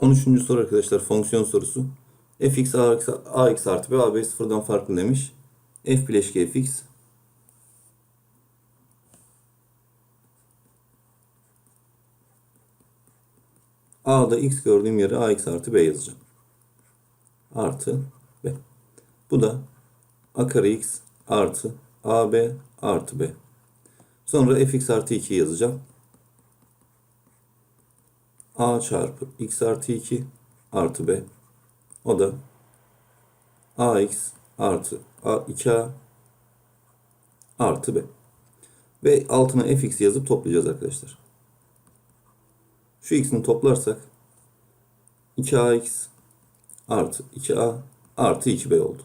13. soru arkadaşlar fonksiyon sorusu. fx ax, ax artı b ab sıfırdan farklı demiş. f bileşki fx a'da x gördüğüm yere ax artı b yazacağım. Artı b. Bu da a kare x artı ab artı b. Sonra fx artı 2 yazacağım. A çarpı x artı 2 artı b. O da ax artı a 2a artı b. Ve altına fx yazıp toplayacağız arkadaşlar. Şu x'ini toplarsak 2ax artı 2a artı 2b oldu.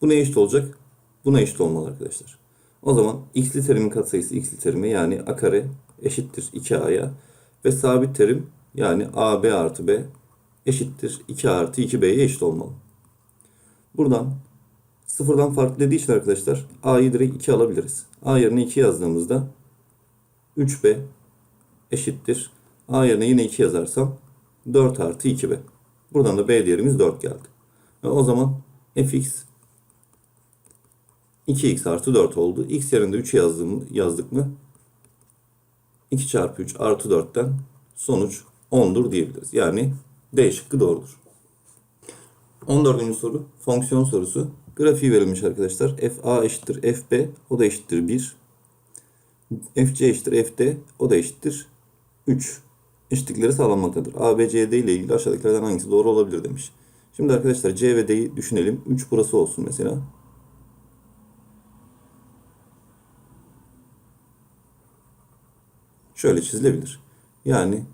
Bu ne eşit olacak? Buna eşit olmalı arkadaşlar. O zaman x'li terimin katsayısı x'li terime yani a kare eşittir 2a'ya ve sabit terim yani ab artı b eşittir 2 artı 2b'ye eşit olmalı. Buradan sıfırdan farklı dediği için arkadaşlar a'yı direkt 2 alabiliriz. a yerine 2 yazdığımızda 3b eşittir. a yerine yine 2 yazarsam 4 artı 2b. Buradan da b değerimiz 4 geldi. Ve o zaman fx 2x artı 4 oldu. x yerine 3 yazdım, yazdık mı 2 çarpı 3 artı 4'ten sonuç 10'dur diyebiliriz. Yani D şıkkı doğrudur. 14. soru fonksiyon sorusu. Grafiği verilmiş arkadaşlar. fa eşittir fb o da eşittir 1. fc eşittir fd o da eşittir 3. Eşitlikleri sağlanmaktadır. A, B, C, D ile ilgili aşağıdakilerden hangisi doğru olabilir demiş. Şimdi arkadaşlar C ve D'yi düşünelim. 3 burası olsun mesela. Şöyle çizilebilir. Yani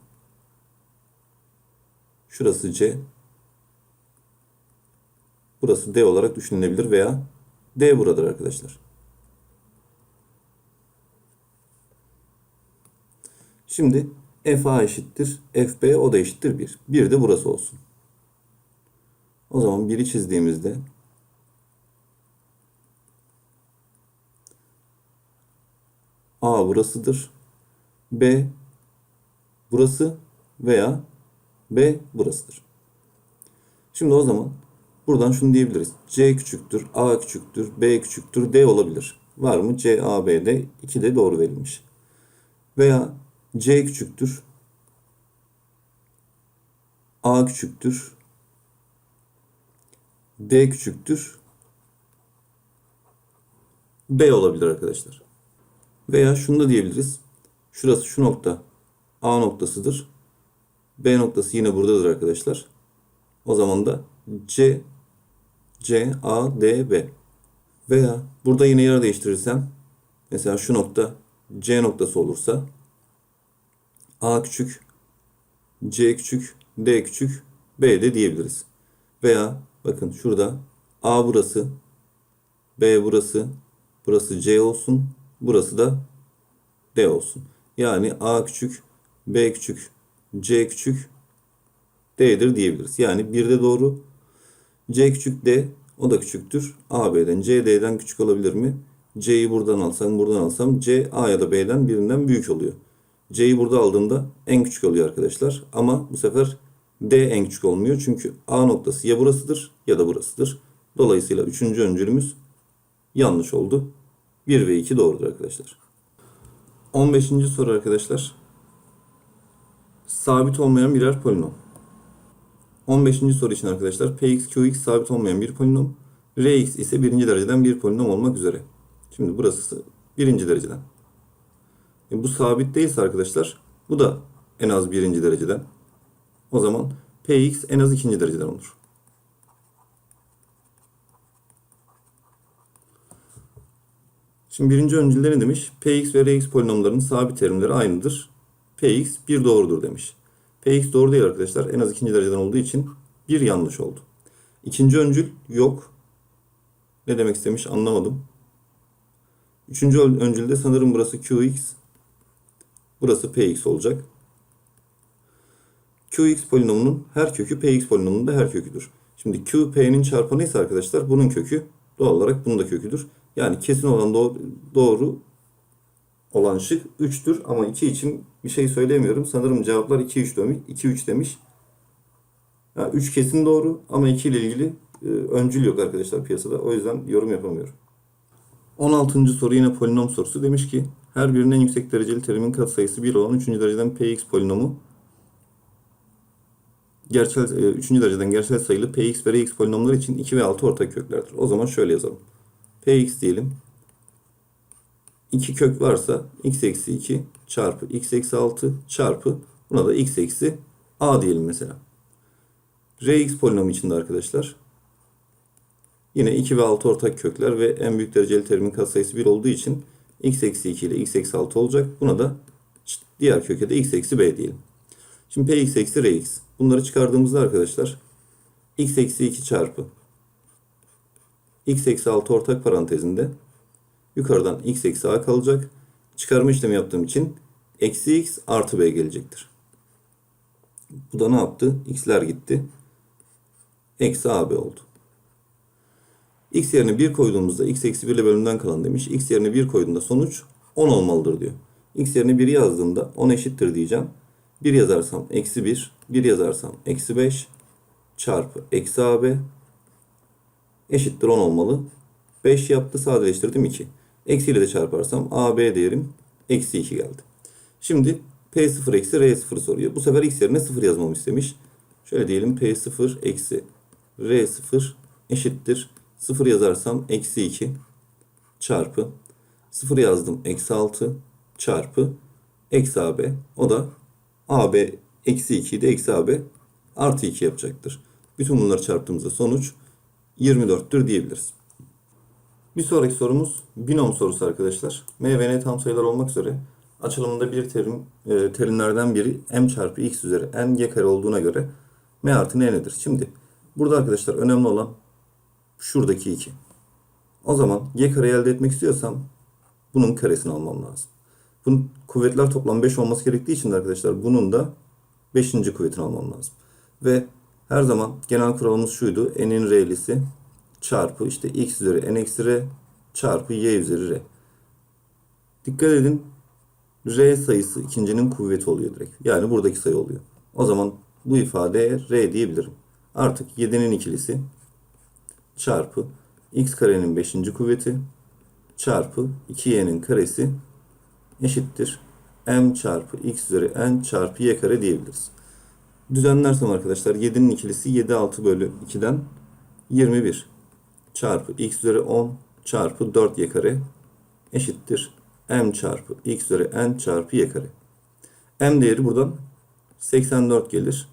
şurası C, burası D olarak düşünülebilir veya D buradır arkadaşlar. Şimdi FA eşittir FB o da eşittir 1. 1 de burası olsun. O zaman 1'i çizdiğimizde A burasıdır. B burası veya B burasıdır. Şimdi o zaman buradan şunu diyebiliriz. C küçüktür, A küçüktür, B küçüktür, D olabilir. Var mı? C, A, B'de 2 de doğru verilmiş. Veya C küçüktür, A küçüktür, D küçüktür, B olabilir arkadaşlar. Veya şunu da diyebiliriz. Şurası şu nokta A noktasıdır. B noktası yine buradadır arkadaşlar. O zaman da C C A D B veya burada yine yer değiştirirsem mesela şu nokta C noktası olursa A küçük C küçük D küçük B de diyebiliriz. Veya bakın şurada A burası B burası burası C olsun burası da D olsun. Yani A küçük, B küçük, C küçük, D'dir diyebiliriz. Yani bir de doğru. C küçük D o da küçüktür. A B'den C D'den küçük olabilir mi? C'yi buradan alsam buradan alsam C A ya da B'den birinden büyük oluyor. C'yi burada aldığımda en küçük oluyor arkadaşlar. Ama bu sefer D en küçük olmuyor. Çünkü A noktası ya burasıdır ya da burasıdır. Dolayısıyla üçüncü öncülümüz yanlış oldu. 1 ve 2 doğrudur arkadaşlar. 15. soru arkadaşlar. Sabit olmayan birer polinom. 15. soru için arkadaşlar Px, Qx sabit olmayan bir polinom. Rx ise birinci dereceden bir polinom olmak üzere. Şimdi burası birinci dereceden. E bu sabit değilse arkadaşlar bu da en az birinci dereceden. O zaman Px en az ikinci dereceden olur. Şimdi birinci öncülde ne demiş? Px ve Rx polinomlarının sabit terimleri aynıdır. Px bir doğrudur demiş. Px doğru değil arkadaşlar. En az ikinci dereceden olduğu için bir yanlış oldu. İkinci öncül yok. Ne demek istemiş anlamadım. Üçüncü öncülde sanırım burası Qx. Burası Px olacak. Qx polinomunun her kökü Px polinomunun da her köküdür. Şimdi Q P'nin çarpanıysa arkadaşlar bunun kökü doğal olarak bunun da köküdür. Yani kesin olan doğru, doğru olan şık 3'tür ama 2 için bir şey söyleyemiyorum. Sanırım cevaplar 2 3 demiş. 2 3 demiş. Ya 3 kesin doğru ama 2 ile ilgili e, öncül yok arkadaşlar piyasada. O yüzden yorum yapamıyorum. 16. soru yine polinom sorusu. Demiş ki her birinin en yüksek dereceli terimin katsayısı 1 olan 3. dereceden px polinomu gerçel, 3. dereceden gerçel sayılı px ve rx polinomları için 2 ve 6 ortak köklerdir. O zaman şöyle yazalım. px diyelim. 2 kök varsa x eksi 2 çarpı x eksi 6 çarpı buna da x eksi a diyelim mesela. Rx polinomu için de arkadaşlar yine 2 ve 6 ortak kökler ve en büyük dereceli terimin katsayısı 1 olduğu için x eksi 2 ile x eksi 6 olacak. Buna da diğer köke de x eksi b diyelim. Şimdi px eksi rx. Bunları çıkardığımızda arkadaşlar x eksi 2 çarpı x eksi 6 ortak parantezinde yukarıdan x eksi a kalacak. Çıkarma işlemi yaptığım için eksi x artı b gelecektir. Bu da ne yaptı? x'ler gitti. Eksi ab oldu. x yerine 1 koyduğumuzda x eksi 1 ile bölümden kalan demiş. x yerine 1 koyduğunda sonuç 10 olmalıdır diyor. x yerine 1 yazdığımda 10 eşittir diyeceğim. 1 yazarsam eksi 1, 1 yazarsam eksi 5 çarpı eksi ab eşittir 10 olmalı. 5 yaptı sadeleştirdim 2. Eksi ile de çarparsam AB değerim eksi 2 geldi. Şimdi P0 eksi R0 soruyor. Bu sefer x yerine 0 yazmamı istemiş. Şöyle diyelim P0 eksi R0 eşittir. 0 yazarsam eksi 2 çarpı 0 yazdım eksi 6 çarpı eksi AB. O da AB eksi 2'yi de eksi AB artı 2 yapacaktır. Bütün bunları çarptığımızda sonuç 24'tür diyebiliriz. Bir sonraki sorumuz binom sorusu arkadaşlar. M ve N tam sayılar olmak üzere açılımında bir terim e, terimlerden biri m çarpı x üzeri n y kare olduğuna göre m artı n nedir? Şimdi burada arkadaşlar önemli olan şuradaki 2. O zaman y kare elde etmek istiyorsam bunun karesini almam lazım. Bunun kuvvetler toplam 5 olması gerektiği için de arkadaşlar bunun da 5. kuvvetini almam lazım. Ve her zaman genel kuralımız şuydu. n'in r'lisi çarpı işte x üzeri n eksi r çarpı y üzeri r. Dikkat edin. R sayısı ikincinin kuvveti oluyor direkt. Yani buradaki sayı oluyor. O zaman bu ifadeye R diyebilirim. Artık 7'nin ikilisi çarpı x karenin 5. kuvveti çarpı 2y'nin karesi eşittir. m çarpı x üzeri n çarpı y kare diyebiliriz. Düzenlersem arkadaşlar 7'nin ikilisi 7 6 bölü 2'den 21 çarpı x üzeri 10 çarpı 4y kare eşittir m çarpı x üzeri n çarpı y kare. m değeri buradan 84 gelir.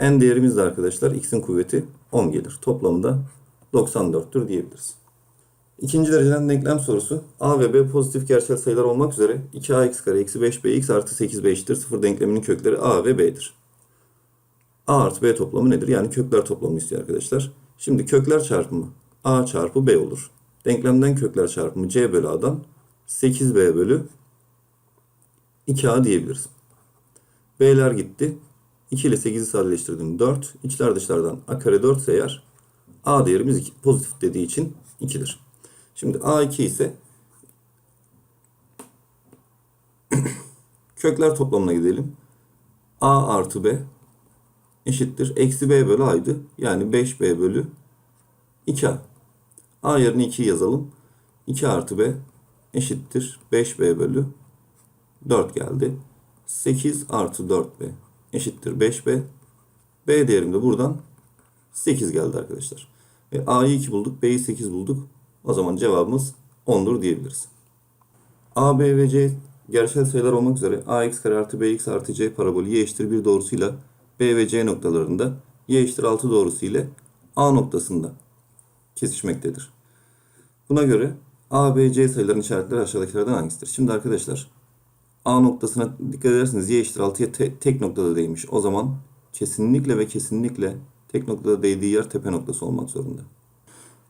n değerimiz de arkadaşlar x'in kuvveti 10 gelir. Toplamı da 94'tür diyebiliriz. İkinci dereceden denklem sorusu. a ve b pozitif gerçel sayılar olmak üzere 2ax kare eksi 5bx artı 8b eşittir 0 denkleminin kökleri a ve b'dir. a artı b toplamı nedir? Yani kökler toplamı istiyor arkadaşlar. Şimdi kökler çarpımı a çarpı b olur. Denklemden kökler çarpımı c bölü a'dan 8b bölü 2a diyebiliriz. b'ler gitti. 2 ile 8'i sadeleştirdim 4. İçler dışlardan a kare 4 ise eğer a değerimiz 2, pozitif dediği için 2'dir. Şimdi a2 ise kökler toplamına gidelim. a artı b eşittir. Eksi b bölü a'ydı. Yani 5b bölü 2a. A yerine 2 yazalım. 2 artı b eşittir 5b bölü 4 geldi. 8 artı 4b eşittir 5b. b değerim de buradan 8 geldi arkadaşlar. Ve a'yı 2 bulduk, b'yi 8 bulduk. O zaman cevabımız 10'dur diyebiliriz. a, b ve c gerçel sayılar olmak üzere ax kare artı bx artı c parabolü y eşittir 1 doğrusuyla b ve c noktalarında y eşittir 6 doğrusu ile a noktasında kesişmektedir. Buna göre A, B, C sayıların işaretleri aşağıdakilerden hangisidir? Şimdi arkadaşlar A noktasına dikkat ederseniz y eşittir 6'ya te- tek noktada değmiş. O zaman kesinlikle ve kesinlikle tek noktada değdiği yer tepe noktası olmak zorunda.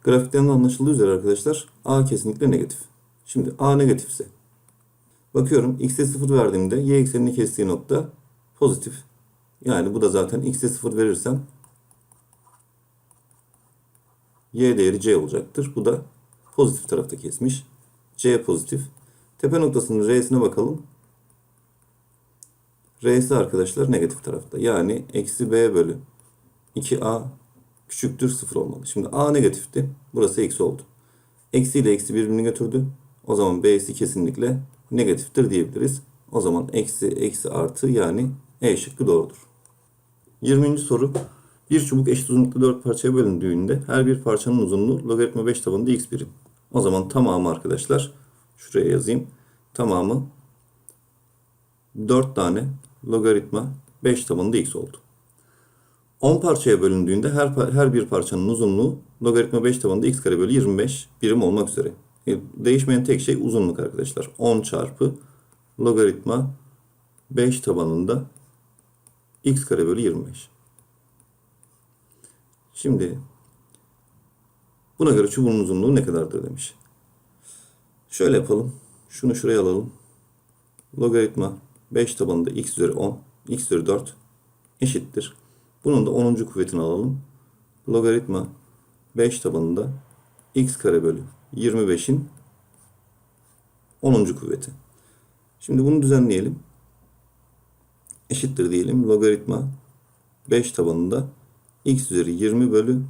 Grafikten anlaşıldığı üzere arkadaşlar A kesinlikle negatif. Şimdi A negatifse bakıyorum x'e 0 verdiğimde y eksenini kestiği nokta pozitif. Yani bu da zaten x'e 0 verirsem y değeri c olacaktır. Bu da pozitif tarafta kesmiş. C pozitif. Tepe noktasının R'sine bakalım. R'si arkadaşlar negatif tarafta. Yani eksi B bölü 2a küçüktür 0 olmalı. Şimdi a negatifti. Burası eksi oldu. Eksi ile eksi birbirini götürdü. O zaman b'si kesinlikle negatiftir diyebiliriz. O zaman eksi eksi artı yani e şıkkı doğrudur. 20. soru. Bir çubuk eşit uzunlukta 4 parçaya bölündüğünde her bir parçanın uzunluğu logaritma 5 tabanında x birim. O zaman tamamı arkadaşlar şuraya yazayım. Tamamı 4 tane logaritma 5 tabanında x oldu. 10 parçaya bölündüğünde her, her bir parçanın uzunluğu logaritma 5 tabanında x kare bölü 25 birim olmak üzere. E, Değişmeyen tek şey uzunluk arkadaşlar. 10 çarpı logaritma 5 tabanında x kare bölü 25. Şimdi buna göre çubuğun uzunluğu ne kadardır demiş. Şöyle yapalım. Şunu şuraya alalım. Logaritma 5 tabanında x üzeri 10, x üzeri 4 eşittir. Bunun da 10. kuvvetini alalım. Logaritma 5 tabanında x kare bölü 25'in 10. kuvveti. Şimdi bunu düzenleyelim. Eşittir diyelim. Logaritma 5 tabanında x üzeri 20 bölü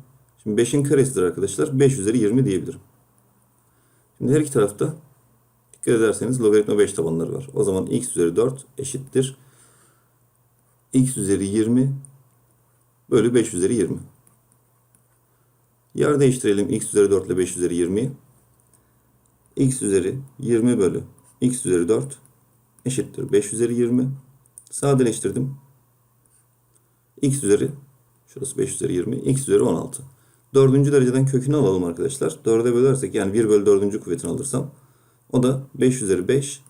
Şimdi 5'in karesidir arkadaşlar. 5 üzeri 20 diyebilirim. Şimdi her iki tarafta dikkat ederseniz logaritma 5 tabanları var. O zaman x üzeri 4 eşittir. x üzeri 20 bölü 5 üzeri 20. Yer değiştirelim x üzeri 4 ile 5 üzeri 20'yi. x üzeri 20 bölü x üzeri 4 eşittir 5 üzeri 20. Sadeleştirdim. x üzeri şurası 5 üzeri 20. x üzeri 16. Dördüncü dereceden kökünü alalım arkadaşlar. 4'e bölersek yani 1 bölü 4. kuvvetini alırsam o da 5 üzeri 5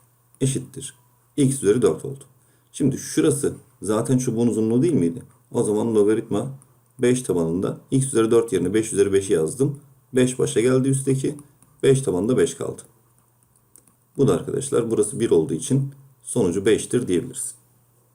eşittir. x üzeri 4 oldu. Şimdi şurası zaten çubuğun uzunluğu değil miydi? O zaman logaritma 5 tabanında x üzeri 4 yerine 5 üzeri 5'i yazdım. 5 başa geldi üstteki. 5 tabanında 5 kaldı. Bu da arkadaşlar burası 1 olduğu için sonucu 5'tir diyebiliriz.